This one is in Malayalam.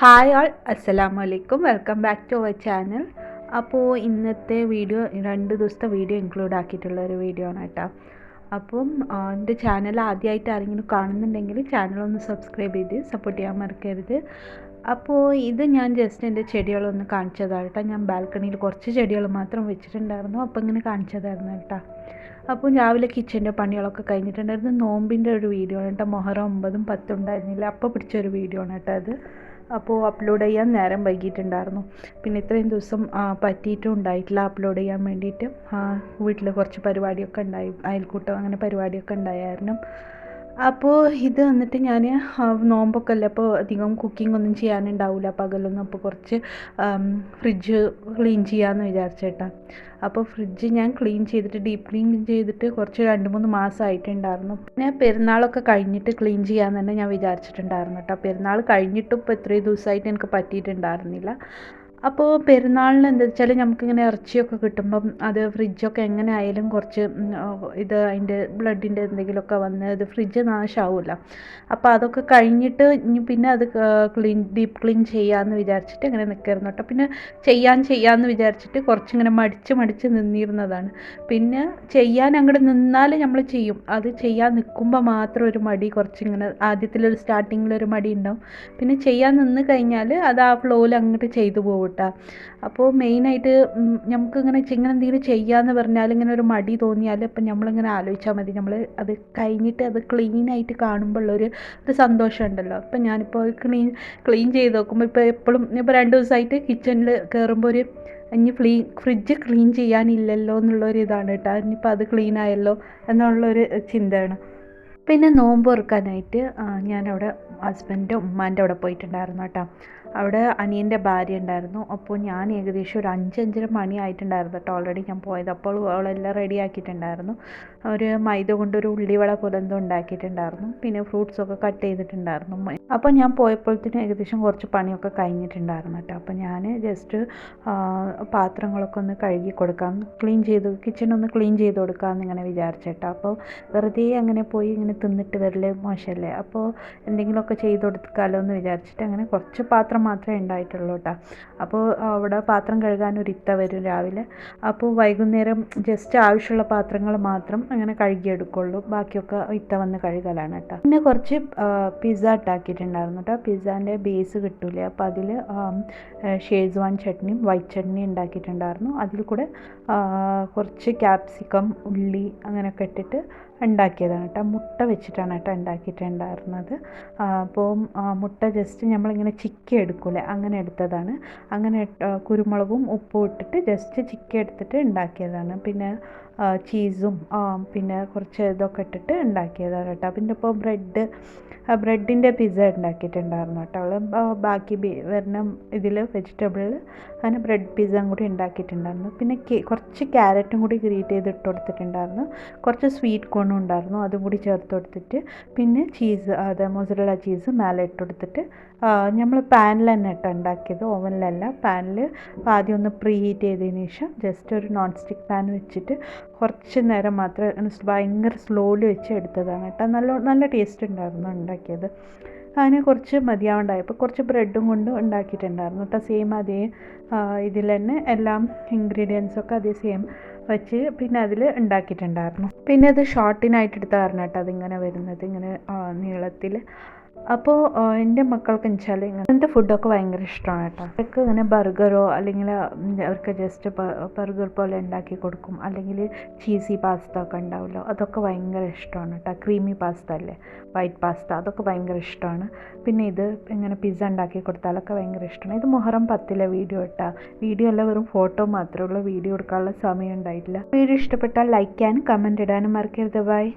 ഹായ് ആൾ അസ്സലാമു അലൈക്കും welcome back to our channel അപ്പോൾ ഇന്നത്തെ വീഡിയോ രണ്ട് ദിവസത്തെ വീഡിയോ ഇൻക്ലൂഡ് ആക്കിയിട്ടുള്ള ഒരു വീഡിയോ ആണ് കേട്ടോ. അപ്പം എന്റെ ചാനൽ ആദ്യമായിട്ട് ആരെങ്കിലും കാണുന്നുണ്ടെങ്കിൽ ചാനൽ ഒന്ന് സബ്സ്ക്രൈബ് ചെയ്ത് സപ്പോർട്ട് ചെയ്യാൻ മറക്കരുത്. അപ്പോൾ ഇത് ഞാൻ ജസ്റ്റ് എന്റെ ചെടികളൊന്ന് കാണിച്ചതാണ് കേട്ടോ. ഞാൻ ബാൽക്കണിയിൽ കുറച്ച് ചെടികൾ മാത്രം വെച്ചിട്ടുണ്ടായിരുന്നു. അപ്പോൾ ഇങ്ങനെ കാണിച്ചതായിരുന്നു കേട്ടോ. അപ്പോൾ രാവിലെ കിച്ചന്റെ പണികളൊക്കെ കഴിഞ്ഞിട്ടുണ്ടായിരുന്നു. നോമ്പിന്റെ ഒരു വീഡിയോ ആണ് കേട്ടോ. മൊഹറം ഒമ്പതും പത്തും ഉണ്ടായിരുന്നില്ല. അപ്പോൾ പിടിച്ചൊരു വീഡിയോ ആണ് കേട്ടോ അത്. അപ്പോൾ അപ്ലോഡ് ചെയ്യാൻ നേരം വൈകിയിട്ടുണ്ടായിരുന്നു. പിന്നെ ഇത്രയും ദിവസം പറ്റിയിട്ടും ഉണ്ടായിട്ടില്ല അപ്ലോഡ് ചെയ്യാൻ വേണ്ടിയിട്ട്. വീട്ടിൽ കുറച്ച് പരിപാടിയൊക്കെ ഉണ്ടായി അയൽക്കൂട്ടം അങ്ങനെ പരിപാടിയൊക്കെ ഉണ്ടായിരുന്നു അപ്പോൾ ഇത് വന്നിട്ട് ഞാൻ നോമ്പൊക്കെ അല്ലേ അപ്പോൾ അധികം കുക്കിംഗ് ഒന്നും ചെയ്യാനുണ്ടാവില്ല പകലൊന്നും അപ്പോൾ കുറച്ച് ഫ്രിഡ്ജ് ക്ലീൻ ചെയ്യാമെന്ന് വിചാരിച്ചേട്ടാ അപ്പോൾ ഫ്രിഡ്ജ് ഞാൻ ക്ലീൻ ചെയ്തിട്ട് ഡീപ്പ് ക്ലീൻ ചെയ്തിട്ട് കുറച്ച് രണ്ട് മൂന്ന് മാസമായിട്ടുണ്ടായിരുന്നു ഞാൻ പെരുന്നാളൊക്കെ കഴിഞ്ഞിട്ട് ക്ലീൻ ചെയ്യാമെന്ന് തന്നെ ഞാൻ വിചാരിച്ചിട്ടുണ്ടായിരുന്നു കേട്ടോ. പെരുന്നാൾ കഴിഞ്ഞിട്ടും ഇപ്പോൾ ഇത്രയും ദിവസമായിട്ട് എനിക്ക് പറ്റിയിട്ടുണ്ടായിരുന്നില്ല. അപ്പോൾ പെരുന്നാളിന് എന്താ വെച്ചാൽ നമുക്കിങ്ങനെ ഇറച്ചിയൊക്കെ കിട്ടുമ്പം അത് ഫ്രിഡ്ജൊക്കെ എങ്ങനെ ആയാലും കുറച്ച് ഇത് അതിന്റെ ബ്ലഡിന്റെ എന്തെങ്കിലുമൊക്കെ വന്ന് ഇത് ഫ്രിഡ്ജ് നാശമാവില്ല അപ്പോൾ അതൊക്കെ കഴിഞ്ഞിട്ട് പിന്നെ അത് ക്ലീൻ ഡീപ്പ് ക്ലീൻ ചെയ്യാമെന്ന് വിചാരിച്ചിട്ട് അങ്ങനെ നിൽക്കായിരുന്നു കേട്ടോ. പിന്നെ ചെയ്യാൻ ചെയ്യാമെന്ന് വിചാരിച്ചിട്ട് കുറച്ചിങ്ങനെ മടിച്ച് മടിച്ച് നിന്നിരുന്നതാണ്. പിന്നെ ചെയ്യാൻ അങ്ങോട്ട് നിന്നാൽ നമ്മൾ ചെയ്യും. അത് ചെയ്യാൻ നിൽക്കുമ്പോൾ മാത്രം ഒരു മടി കുറച്ചിങ്ങനെ ആദ്യത്തിലൊരു സ്റ്റാർട്ടിങ്ങിലൊരു മടി ഉണ്ടാവും. പിന്നെ ചെയ്യാൻ നിന്ന് കഴിഞ്ഞാൽ അത് ആ ഫ്ലോയിൽ അങ്ങോട്ട് ചെയ്തു പോകും കേട്ടോ അപ്പോൾ മെയിനായിട്ട് നമുക്കിങ്ങനെ ഇങ്ങനെ എന്തെങ്കിലും ചെയ്യാമെന്ന് പറഞ്ഞാൽ ഇങ്ങനെ ഒരു മടി തോന്നിയാൽ ഇപ്പം നമ്മളിങ്ങനെ ആലോചിച്ചാൽ മതി. നമ്മൾ അത് കഴിഞ്ഞിട്ട് അത് ക്ലീനായിട്ട് കാണുമ്പോഴുള്ളൊരു ഒരു സന്തോഷം ഉണ്ടല്ലോ അപ്പം ഞാനിപ്പോൾ ക്ലീൻ ക്ലീൻ ചെയ്ത് നോക്കുമ്പോൾ ഇപ്പോൾ എപ്പോഴും ഇപ്പോൾ രണ്ട് ദിവസമായിട്ട് കിച്ചണിൽ കയറുമ്പോൾ ഒരു ഇനി ഫ്ലീ ഫ്രിഡ്ജ് ക്ലീൻ ചെയ്യാനില്ലല്ലോ എന്നുള്ളൊരു ഇതാണ് കേട്ടോ. ഇനിയിപ്പോൾ അത് ക്ലീൻ ആയല്ലോ എന്നുള്ളൊരു ചിന്തയാണ്. പിന്നെ നോമ്പ് ഓർക്കാനായിട്ട് ഞാനവിടെ ഹസ്ബൻഡിന്റെ ഉമ്മാന്റെ അവിടെ പോയിട്ടുണ്ടായിരുന്നു കേട്ടോ. അവിടെ അനിയന്റെ ഭാര്യ ഉണ്ടായിരുന്നു. അപ്പോൾ ഞാൻ ഏകദേശം ഒരു അഞ്ചഞ്ചര മണി ആയിട്ടുണ്ടായിരുന്നു കേട്ടോ ഓൾറെഡി ഞാൻ പോയത്. അപ്പോൾ അവളെല്ലാം റെഡി ആക്കിയിട്ടുണ്ടായിരുന്നു. ഒരു മൈദ കൊണ്ടൊരു ഉള്ളിവട പോലെ എന്തോ ഉണ്ടാക്കിയിട്ടുണ്ടായിരുന്നു. പിന്നെ ഫ്രൂട്ട്സൊക്കെ കട്ട് ചെയ്തിട്ടുണ്ടായിരുന്നു. അപ്പോൾ ഞാൻ പോയപ്പോഴത്തേനും ഏകദേശം കുറച്ച് പണിയൊക്കെ കഴിഞ്ഞിട്ടുണ്ടായിരുന്നു കേട്ടോ. അപ്പോൾ ഞാൻ ജസ്റ്റ് പാത്രങ്ങളൊക്കെ ഒന്ന് കഴുകി കൊടുക്കാം. ക്ലീൻ ചെയ്ത് കിച്ചൺ ഒന്ന് ക്ലീൻ ചെയ്ത് കൊടുക്കാമെന്ന് ഇങ്ങനെ വിചാരിച്ചേട്ടോ അപ്പോൾ വെറുതെ അങ്ങനെ പോയി ഇങ്ങനെ തിന്നിട്ട് വരൽ മോശമല്ലേ? അപ്പോൾ എന്തെങ്കിലുമൊക്കെ ചെയ്ത് കൊടുക്കാമല്ലോ എന്ന് വിചാരിച്ചിട്ട് അങ്ങനെ കുറച്ച് പാത്രം മാത്രമേ ഉണ്ടായിട്ടുള്ളൂ കേട്ടോ അപ്പോൾ അവിടെ പാത്രം കഴുകാൻ ഒരു ഇത്ത വരും രാവിലെ. അപ്പോൾ വൈകുന്നേരം ജസ്റ്റ് ആവശ്യമുള്ള പാത്രങ്ങൾ മാത്രം അങ്ങനെ കഴുകിയെടുക്കുള്ളൂ. ബാക്കിയൊക്കെ ഇത്ത വന്ന് കഴുകലാണ് കേട്ടോ പിന്നെ കുറച്ച് പിസ്സ ഉണ്ടാക്കിയിട്ടുണ്ടായിരുന്നു കേട്ടോ പിസ്സാന്റെ ബേസ് കിട്ടൂലേ. അപ്പോൾ അതിൽ ഷേസ്വാൻ ചട്നിയും വൈറ്റ് ചട്നിയും ഉണ്ടാക്കിയിട്ടുണ്ടായിരുന്നു. അതിൽ കൂടെ കുറച്ച് ക്യാപ്സിക്കം ഉള്ളി അങ്ങനെയൊക്കെ ഇട്ടിട്ട് ഉണ്ടാക്കിയതാണ് കേട്ടോ. മുട്ട വെച്ചിട്ടാണ് കേട്ടോ ഉണ്ടാക്കിയിട്ടുണ്ടായിരുന്നത്. അപ്പോൾ മുട്ട ജസ്റ്റ് നമ്മളിങ്ങനെ ചിക്കി എടുക്കൂലേ? അങ്ങനെ എടുത്തതാണ്. അങ്ങനെ കുരുമുളകും ഉപ്പും ഇട്ടിട്ട് ജസ്റ്റ് ചിക്കി എടുത്തിട്ട് ഉണ്ടാക്കിയതാണ്. പിന്നെ ചീസും പിന്നെ കുറച്ച് ഇതൊക്കെ ഇട്ടിട്ട് ഉണ്ടാക്കിയതാണ് കേട്ടോ. പിന്നെ ഇപ്പോൾ ബ്രെഡ് ബ്രെഡിന്റെ പിസ്സ ഉണ്ടാക്കിയിട്ടുണ്ടായിരുന്നു കേട്ടോ. അവൾ ബാക്കി വരുന്ന ഇതിൽ വെജിറ്റബിളിൽ അങ്ങനെ ബ്രെഡ് പിസ്സയും കൂടി ഉണ്ടാക്കിയിട്ടുണ്ടായിരുന്നു. പിന്നെ കുറച്ച് ക്യാരറ്റും കൂടി ഗ്രേറ്റ് ചെയ്ത് ഇട്ട് കൊടുത്തിട്ടുണ്ടായിരുന്നു. കുറച്ച് സ്വീറ്റ് കോണും ഉണ്ടായിരുന്നു. അതും കൂടി ചേർത്ത് കൊടുത്തിട്ട് പിന്നെ ചീസ് അത് മൊസറല ചീസ് മേലെ ഇട്ട് കൊടുത്തിട്ട് നമ്മൾ പാനിൽ തന്നെ ഇട്ട് ഉണ്ടാക്കിയത്. ഓവനിലല്ല പാനിൽ ആദ്യം ഒന്ന് പ്രീ ഹീറ്റ് ചെയ്തതിന് ശേഷം ജസ്റ്റ് ഒരു നോൺ സ്റ്റിക്ക് പാൻ വെച്ചിട്ട് കുറച്ച് നേരം മാത്രം ഭയങ്കര സ്ലോലി വെച്ച് എടുത്തതാണ് കേട്ടോ. നല്ല നല്ല ടേസ്റ്റ് ഉണ്ടായിരുന്നു ഉണ്ടാക്കിയത്. അതിന് കുറച്ച് മതിയാവുണ്ടായപ്പോൾ കുറച്ച് ബ്രെഡും കൊണ്ട് ഉണ്ടാക്കിയിട്ടുണ്ടായിരുന്നു കേട്ടോ. സെയിം അതേ ഇതിൽ തന്നെ എല്ലാം ഇൻഗ്രീഡിയൻസൊക്കെ അതേ സെയിം വെച്ച് പിന്നെ അതിൽ ഉണ്ടാക്കിയിട്ടുണ്ടായിരുന്നു. പിന്നെ അത് ഷോർട്ടിനായിട്ട് എടുത്ത കാരണം കേട്ടോ അതിങ്ങനെ വരുന്നത് ഇങ്ങനെ നീളത്തിൽ അപ്പോൾ എന്റെ മക്കൾക്ക് വെച്ചാൽ ഇങ്ങനത്തെ ഫുഡൊക്കെ ഭയങ്കര ഇഷ്ടമാണ് കേട്ടോ. അവർക്ക് ഇങ്ങനെ ബർഗറോ അല്ലെങ്കിൽ അവർക്ക് ജസ്റ്റ് ബർഗർ പോലെ ഉണ്ടാക്കി കൊടുക്കും. അല്ലെങ്കിൽ ചീസി പാസ്ത ഒക്കെ ഉണ്ടാവുമല്ലോ അതൊക്കെ ഭയങ്കര ഇഷ്ടമാണ് കേട്ടോ. ക്രീമി പാസ്ത അല്ലേ വൈറ്റ് പാസ്ത അതൊക്കെ ഭയങ്കര ഇഷ്ടമാണ് പിന്നെ ഇത് ഇങ്ങനെ പിസ്സ ഉണ്ടാക്കി കൊടുത്താലൊക്കെ ഭയങ്കര ഇഷ്ടമാണ് ഇത് മുഹറം പത്തിലെ വീഡിയോ ഇട്ടാ വീഡിയോ അല്ല വെറും ഫോട്ടോ മാത്രമേ ഉള്ളൂ. വീഡിയോ എടുക്കാനുള്ള സമയം ഉണ്ടായിട്ടില്ല. വീഡിയോ ഇഷ്ടപ്പെട്ടാൽ ലൈക്ക് ചെയ്യാനും കമന്റ് ഇടാനും മറക്കരുത്. ബൈ